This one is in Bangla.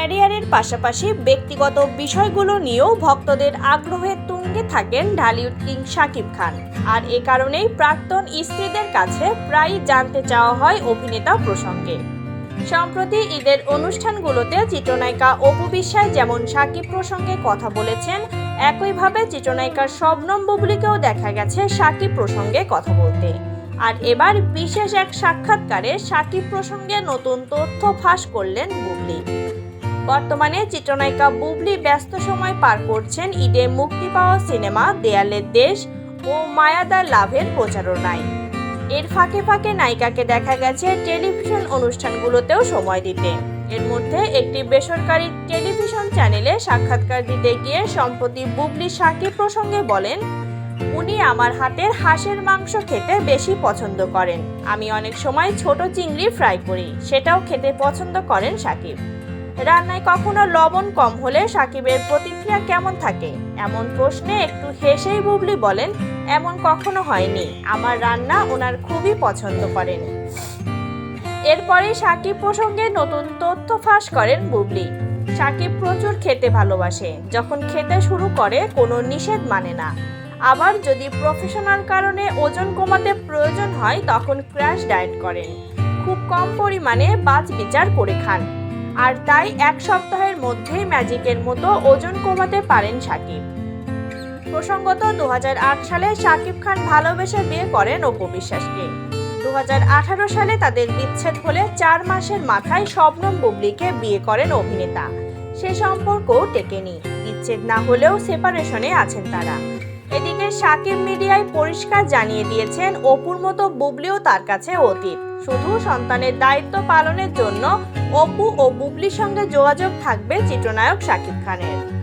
ক্যারিয়ারের পাশাপাশি ব্যক্তিগত বিষয়গুলো নিয়েও ভক্তদের আগ্রহের তুঙ্গে থাকেন ঢালিউড কিং শাকিব খান। আর এ কারণেই প্রাক্তন স্ত্রীদের কাছে প্রায়ই জানতে চাওয়া হয় অভিনেতা প্রসঙ্গে। সম্প্রতি ঈদের অনুষ্ঠানগুলোতে চিত্রনায়িকা অপু বিশ্বাস যেমন সাকিব প্রসঙ্গে কথা বলেছেন, একইভাবে চিত্রনায়িকার শবনম বুবলিকেও দেখা গেছে সাকিব প্রসঙ্গে কথা বলতে। আর এবার বিশেষ এক সাক্ষাৎকারে সাকিব প্রসঙ্গে নতুন তথ্য ফাঁস করলেন বুবলি। বর্তমানে চিত্রনায়িকা বুবলি ব্যস্ত সময় পার করছেন ঈদে মুক্তি পাওয়া সিনেমা দেয়ালের দেশ ও মায়াদার লাভের প্রচারণায়। এর ফাঁকে ফাঁকে নায়িকাকে দেখা গেছে টেলিভিশন অনুষ্ঠানগুলোতেও সময় দিতে। এর মধ্যে একটি বেসরকারি টেলিভিশন চ্যানেলে সাক্ষাৎকার দিতে গিয়ে সম্প্রতি বুবলি সাকিব প্রসঙ্গে বলেন, উনি আমার হাতের হাঁসের মাংস খেতে বেশি পছন্দ করেন। আমি অনেক সময় ছোট চিংড়ি ফ্রাই করি, সেটাও খেতে পছন্দ করেন সাকিব। রান্নায় কখনো লবণ কম হলে সাকিবের প্রতিক্রিয়া কেমন থাকে? এমন প্রশ্নে একটু হেসেই বুবলি বলেন, এমন কখনো হয়নি। আমার রান্না ওনার খুবই পছন্দ করেন। এরপরে সাকিব প্রসঙ্গে নতুন তথ্য ফাঁস করেন বুবলি। সাকিব প্রচুর খেতে ভালোবাসে। যখন খেতে শুরু করে, কোনো নিষেধ মানে না। আবার যদি প্রফেশনাল কারণে ওজন কমাতে প্রয়োজন হয়, তখন ক্র্যাশ ডায়েট করেন। খুব কম পরিমাণে বাজ বিচার করে খান। আর তাই এক সপ্তাহের মধ্যেই ম্যাজিকের মতো ওজন কমাতে পারেন সাকিব। প্রসঙ্গত দু হাজার আট সালে শাকিব খান ভালোবেসে বিয়ে করেন অপু বিশ্বাসকে। দু সালে তাদের বিচ্ছেদ হলে চার মাসের মাথায় শবনম বুবলিকে বিয়ে করেন অভিনেতা। সে সম্পর্কও টেকেনি। বিচ্ছেদ না হলেও সেপারেশনে আছেন তারা। এদিকে সাকিব মিডিয়ায় পরিষ্কার জানিয়ে দিয়েছেন, অপুর মতো বুবলিও তার কাছে অতীত। শুধু সন্তানের দায়িত্ব পালনের জন্য অপু ও বুবলির সঙ্গে যোগাযোগ থাকবে চিত্রনায়ক শাকিব খানের।